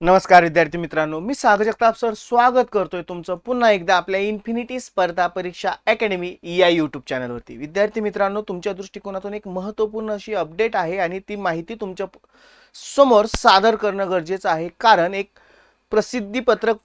नमस्कार विद्यार्थी मित्रांनो मी सागर जगताप सर स्वागत करतोय तुमचं पुन्हा एकदा आपल्या इन्फिनिटी स्पर्धा परीक्षा अकॅडमी या यूट्यूब चॅनलवरती विद्यार्थी मित्रांनो तुमच्या दृष्टिकोनातून एक महत्त्वपूर्ण अशी अपडेट आहे आणि ती माहिती तुमच्यासमोर सादर करणं गरजेचं आहे. कारण एक प्रसिद्धीपत्रक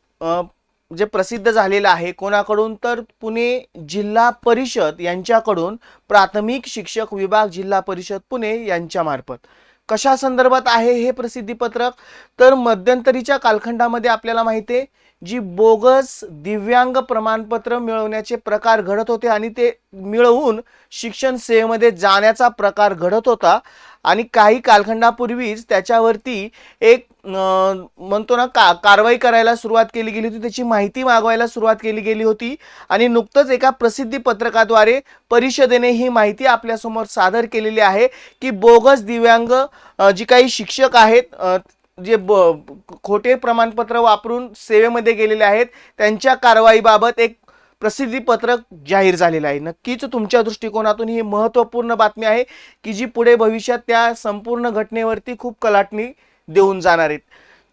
जे प्रसिद्ध झालेलं आहे कोणाकडून तर पुणे जिल्हा परिषद यांच्याकडून प्राथमिक शिक्षक विभाग जिल्हा परिषद पुणे यांच्यामार्फत कशा संदर्भात आहे हे प्रसिद्धीपत्रक? तर मध्यंतरीच्या कालखंडामध्ये आपल्याला माहिती आहे जी बोगस दिव्यांग प्रमाणपत्र मिळवण्याचे प्रकार घडत होते आणि ते मिळवून शिक्षण सेवेमध्ये जाण्याचा प्रकार घडत होता. आणि काही कालखंडापूर्वीच त्याच्यावरती एक म्हणतो ना का कारवाई करायला सुरुवात केली गेली होती. त्याची माहिती मागवायला सुरुवात केली गेली होती. आणि नुकतंच एका प्रसिद्धी पत्रकाद्वारे परिषदेने ही माहिती आपल्यासमोर सादर केलेली आहे की बोगस दिव्यांग जी काही शिक्षक आहेत जे ब खोटे प्रमाणपत्र वापरून सेवेमध्ये गेलेले आहेत त्यांच्या कारवाईबाबत एक प्रसिद्धीपत्रक जाहीर झालेलं आहे. नक्कीच तुमच्या दृष्टिकोनातून ही महत्त्वपूर्ण बातमी आहे की जी पुढे भविष्यात त्या संपूर्ण घटनेवरती खूप कलाटणी देऊन जाणार आहेत.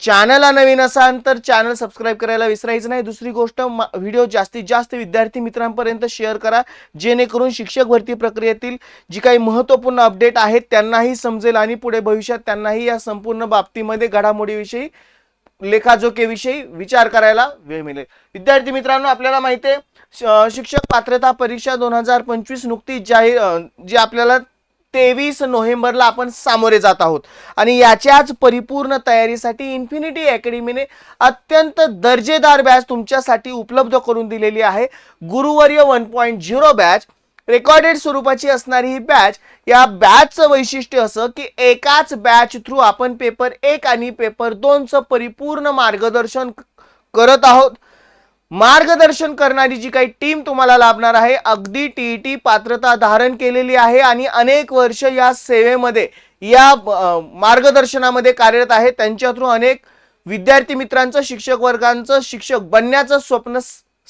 चॅनलला नवीन असाल तर चॅनल सबस्क्राईब करायला विसरायचं नाही. दुसरी गोष्ट व्हिडिओ जास्तीत जास्त विद्यार्थी मित्रांपर्यंत शेअर करा. जेणेकरून शिक्षक भरती प्रक्रियेतील जी काही महत्त्वपूर्ण अपडेट आहेत त्यांनाही समजेल आणि पुढे भविष्यात त्यांनाही या संपूर्ण बाबतीमध्ये घडामोडीविषयी लेखाजोखेविषयी विचार करायला वेळ मिळेल. विद्यार्थी मित्रांनो आपल्याला माहिती आहे शिक्षक पात्रता परीक्षा दोन हजार पंचवीस नुकतीच जाहीर जी आपल्याला तेवीस नोव्हेंबरला आपण सामोरे जात आहोत. आणि याच्याच परिपूर्ण तयारीसाठी इन्फिनिटी अकॅडमीने अत्यंत दर्जेदार बॅच तुमच्यासाठी उपलब्ध करून दिलेली आहे. गुरुवर्य one point zero batch recorded स्वरूपाची असणारी ही बॅच या बॅचचं वैशिष्ट्य असं की एकाच बॅच थ्रू आपण पेपर एक आणि पेपर दोनचं परिपूर्ण मार्गदर्शन करत आहोत. मार्गदर्शन करणारी जी काही टीम तुम्हाला लाभणार आहे अगदी टी टी पात्रता धारण केलेली आहे आणि अनेक वर्ष या सेवेमध्ये या मार्गदर्शनामध्ये कार्यरत आहे. त्यांच्या थ्रू अनेक विद्यार्थी मित्रांचं शिक्षक वर्गांचं शिक्षक बनण्याचं स्वप्न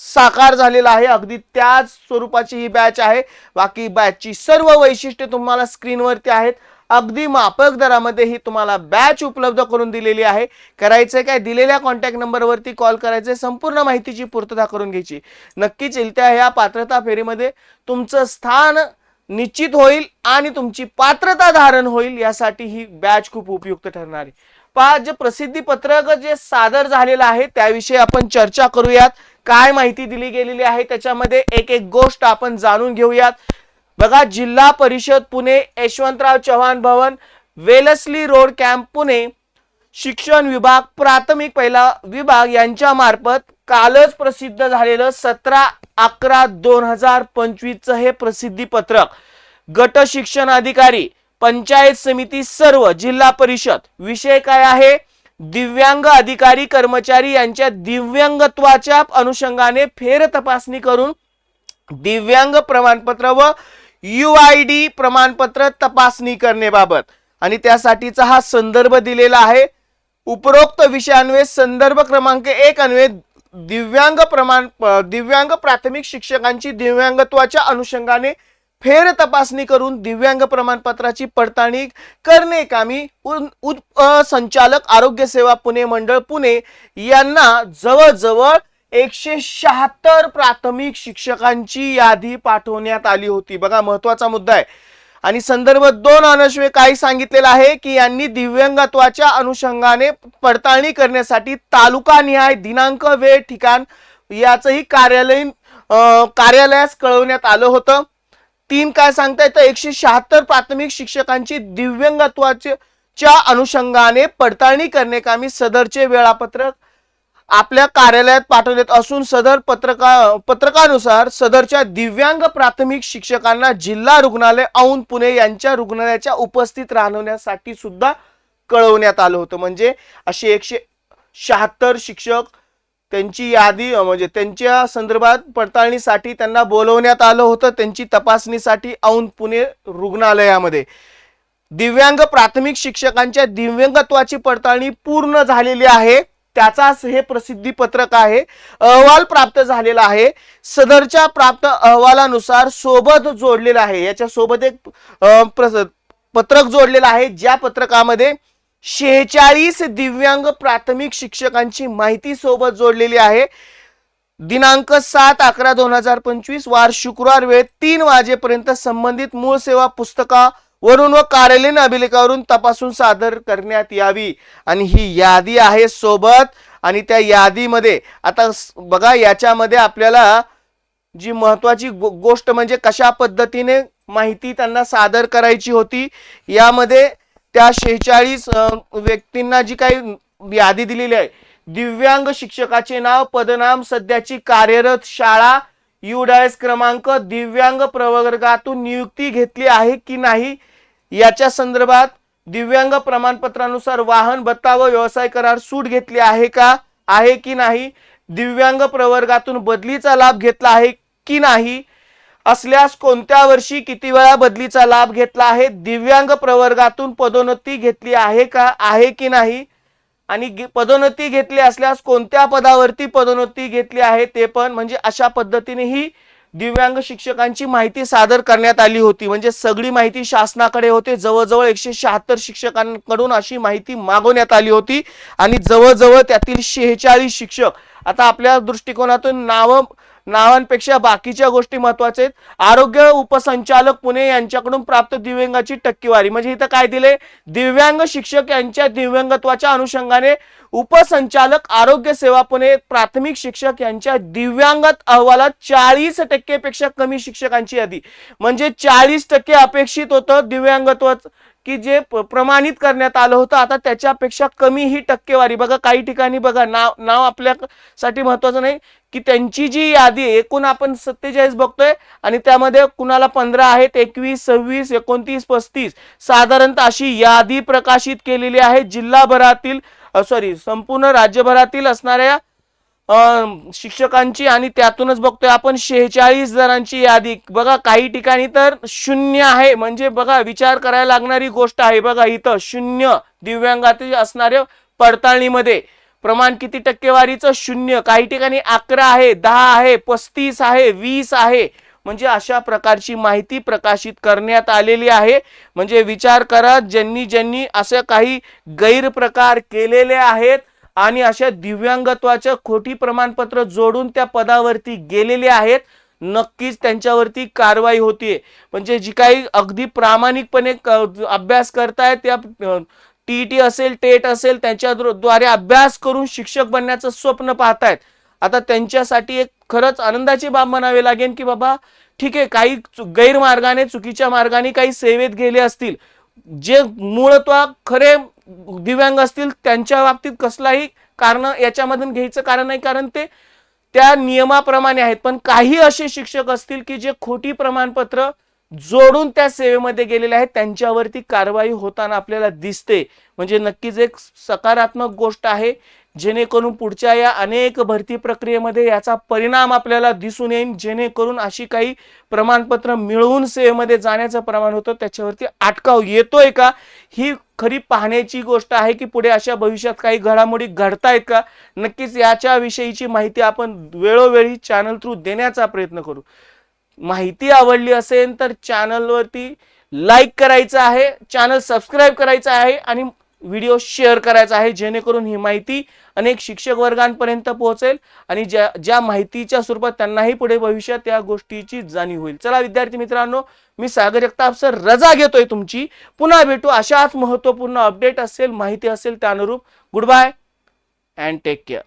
साकार झालेलं आहे. अगदी त्याच स्वरूपाची ही बॅच आहे. बाकी बॅचची सर्व वैशिष्ट्ये तुम्हाला स्क्रीनवरती आहेत. अगदी मापक दरामध्ये ही तुम्हाला बॅच उपलब्ध करून दिलेली आहे. करायचंय काय? दिलेल्या कॉन्टॅक्ट नंबरवरती कॉल करायचे संपूर्ण माहितीची पूर्तता करून घ्यायची. नक्कीच येत्या ह्या पात्रता फेरीमध्ये तुमचं स्थान निश्चित होईल आणि तुमची पात्रता धारण होईल यासाठी ही बॅच खूप उपयुक्त ठरणार आहे. पहा जे प्रसिद्धी पत्रक जे सादर झालेलं आहे त्याविषयी आपण चर्चा करूयात. काय माहिती दिली गेलेली आहे त्याच्यामध्ये एक एक गोष्ट आपण जाणून घेऊयात. बघा जिल्हा परिषद Pune Yashwantrao Chavan Bhavan Wellesley road camp Pune शिक्षण विभाग प्राथमिक पहिला विभाग यांच्या मार्फत कालच प्रसिद्ध झालेलं सतरा अकरा दोन हजार पंचवीसचं हे प्रसिद्धी पत्रक. गट शिक्षण अधिकारी पंचायत समिती सर्व जिल्हा परिषद विषय काय आहे? दिव्यांग अधिकारी कर्मचारी यांच्या दिव्यांगत्वाच्या अनुषंगाने फेर तपासणी करून दिव्यांग प्रमाणपत्र व यू आय डी प्रमाणपत्र तपासणी करण्याबाबत. आणि त्यासाठीचा हा संदर्भ दिलेला आहे. उपरोक्त विषयान्वये संदर्भ क्रमांक एक अन्वये दिव्यांग प्रमाण दिव्यांग प्राथमिक शिक्षकांची दिव्यांगत्वाच्या अनुषंगाने फेर तपासणी करून दिव्यांग प्रमाणपत्राची पडताळणी करणे कामी संचालक आरोग्य सेवा पुणे मंडळ पुणे यांना जवळजवळ एकशे शहात्तर प्राथमिक शिक्षकांची यादी पाठवण्यात आली होती. बघा महत्त्वाचा मुद्दा आहे. आणि संदर्भ दोन अनश्वे काय सांगितलेलं आहे की यांनी दिव्यांगत्वाच्या अनुषंगाने पडताळणी करण्यासाठी तालुका निहाय दिनांक वेळ ठिकाण याचंही कार्यालयीन कार्यालयास कळवण्यात आलं होतं. तीन काय सांगता येतं एकशे शहात्तर प्राथमिक शिक्षकांची दिव्यांगत्वाच्या च्या अनुषंगाने पडताळणी करण्याकामी सदरचे वेळापत्रक आपल्या कार्यालयात पाठवलेत असून सदर पत्रका पत्रकानुसार सदरच्या दिव्यांग प्राथमिक शिक्षकांना जिल्हा रुग्णालय औंध पुणे यांच्या रुग्णालयाच्या उपस्थित राहण्यासाठी सुद्धा कळवण्यात आलं होतं. म्हणजे असे एकशे शहात्तर शिक्षक त्यांची यादी म्हणजे त्यांच्या संदर्भात पडताळणीसाठी त्यांना बोलवण्यात आलं होतं. त्यांची तपासणीसाठी औंध पुणे रुग्णालयामध्ये. दिव्यांग प्राथमिक शिक्षकांच्या दिव्यांगत्वाची पडताळणी पूर्ण झालेली आहे. त्याचाच हे प्रसिद्धी पत्रक आहे. अहवाल प्राप्त झालेला आहे. सदरच्या प्राप्त अहवालानुसार सोबत जोडलेला आहे. याच्या सोबत एक पत्रक जोडलेलं आहे. ज्या पत्रकामध्ये शेहेचाळीस दिव्यांग प्राथमिक शिक्षकांची माहिती सोबत जोडलेली आहे. दिनांक सात अकरा दोन हजार पंचवीस वार शुक्रवार वेळ तीन वाजेपर्यंत संबंधित मूळ सेवा वरून व कार्यालयीन अभिलेखावरून तपासून सादर करण्यात यावी. आणि ही यादी आहे सोबत. आणि त्या यादीमध्ये आता बघा याच्यामध्ये आपल्याला जी महत्वाची गो- गोष्ट म्हणजे कशा पद्धतीने माहिती त्यांना सादर करायची होती यामध्ये त्या शेहेचाळीस व्यक्तींना जी काही यादी दिलेली आहे दिव्यांग शिक्षकाचे नाव पदनाम सध्याची कार्यरत शाळा युडायस क्रमांक दिव्यांग प्रवर्गातून नियुक्ती घेतली आहे की नाही याच्या संदर्भात दिव्यांग प्रमाणपत्रानुसार वाहन भत्ता व व्यवसाय करार सूट घेतली आहे का? आहे की नाही? दिव्यांग प्रवर्गातून बदलीचा लाभ घेतला आहे की नाही? असल्यास कोणत्या वर्षी किती वेळा बदलीचा लाभ घेतला आहे? दिव्यांग प्रवर्गातून पदोन्नती घेतली आहे का? आहे की नाही? आणि पदोन्नती घेतली असल्यास कोणत्या पदावरती पदोन्नती घेतली आहे ते पण म्हणजे अशा पद्धतीने ही दिव्यांग शिक्षकांची माहिती सादर करण्यात आली होती. म्हणजे सगळी माहिती शासनाकडे होते. जवळजवळ एकशे शहात्तर शिक्षकांकडून अशी माहिती मागवण्यात आली होती. आणि जवळजवळ त्यातील शेहेचाळीस शिक्षक आता आपल्या दृष्टिकोनातून नावं नावांपेक्षा बाकीच्या गोष्टी महत्त्वाच्या आहेत. आरोग्य उपसंचालक पुणे यांच्याकडून प्राप्त दिव्यांगाची टक्केवारी. म्हणजे इथं काय दिले? दिव्यांग शिक्षक यांच्या दिव्यांगत्वाच्या अनुषंगाने उपसंचालक आरोग्य सेवा पुणे प्राथमिक शिक्षक यांच्या दिव्यांगत अहवालात चाळीस टक्केपेक्षा कमी शिक्षकांची यादी. म्हणजे चाळीस टक्के अपेक्षित होतं दिव्यांगत्व की जे प- प्रमाणित करण्यात आलं होतं आता त्याच्यापेक्षा कमी ही टक्केवारी. बघा काही ठिकाणी बघा नाव नाव आपल्यासाठी महत्वाचं नाही की त्यांची जी यादी आहे एकूण आपण सत्तेचाळीस बघतोय आणि त्यामध्ये कुणाला पंधरा आहेत एकवीस सव्वीस एकोणतीस पस्तीस साधारणतः अशी यादी प्रकाशित केलेली आहे जिल्हाभरातील सॉरी संपूर्ण राज्यभरातील असणाऱ्या शिक्षकांची आणि त्यातूनच बघतोय आपण शेहेचाळीस जणांची यादी. बघा काही ठिकाणी तर शून्य आहे. म्हणजे बघा विचार करायला लागणारी गोष्ट आहे बघा इथं. शून्य दिव्यांगातील असणाऱ्या पडताळणीमध्ये. प्रमाण किती टक्केवारीचं? शून्य. काही ठिकाणी अकरा आहे दहा आहे पस्तीस आहे वीस आहे. म्हणजे अशा प्रकारची माहिती प्रकाशित करण्यात आलेली आहे. म्हणजे विचार करा ज्यांनी ज्यांनी असं काही गैरप्रकार केलेले आहेत आणि अशा दिव्यांगत्वाच्या खोटी प्रमाणपत्र जोडून त्या पदावरती गेलेले आहेत. नक्कीच त्यांच्यावरती कारवाई होतीये. म्हणजे जी काही अगदी प्रामाणिकपणे क- अभ्यास करतायत त्या टी असेल टेट असेल त्यांच्या द्वारे अभ्यास करून शिक्षक बनण्याचं स्वप्न पाहतायत. आता त्यांच्यासाठी एक खरंच आनंदाची बाब म्हणावी लागेल की बाबा ठीक आहे काही गैरमार्गाने चुकीच्या मार्गाने काही सेवेत गेले असतील. जे मूळत्वा खरे दिव्यांग असतील त्यांच्या बाबतीत कसलाही कारण याच्यामधून घ्यायचं कारण नाही कारण ते त्या नियमाप्रमाणे आहेत. पण काही असे शिक्षक असतील की जे खोटी प्रमाणपत्र जोडून त्या सेवेमध्ये गेलेले आहेत त्यांच्यावरती कारवाई होताना आपल्याला दिसते. म्हणजे नक्कीच एक सकारात्मक गोष्ट आहे जेणेकरून पुढच्या या अनेक भरती प्रक्रियेमध्ये याचा परिणाम आपल्याला दिसून येईल जेणेकरून अशी काही प्रमाणपत्र मिळवून सेवेमध्ये जाण्याचं प्रमाण होतं त्याच्यावरती अटकाव येतोय का? ही खरी पाहण्याची गोष्ट आहे की पुढे अशा भविष्यात काही घडामोडी घडतायत का? नक्कीच याच्या विषयीची माहिती आपण वेळोवेळी चॅनल थ्रू देण्याचा प्रयत्न करू. माहिती आवडली असेल तर चॅनलवरती लाईक करायचं आहे चॅनल सबस्क्राईब करायचं आहे आणि व्हिडिओ शेअर करायचा आहे जेणेकरून ही माहिती अनेक शिक्षक वर्गांपर्यंत पोहोचेल आणि ज्या ज्या माहितीच्या स्वरूपात त्यांनाही पुढे भविष्यात या गोष्टीची जाणीव होईल. चला विद्यार्थी मित्रांनो मी सागर जगताप सर रजा घेतोय तुमची. पुन्हा भेटू अशाच महत्त्वपूर्ण अपडेट असेल माहिती असेल त्या अनुरूप good bye and take care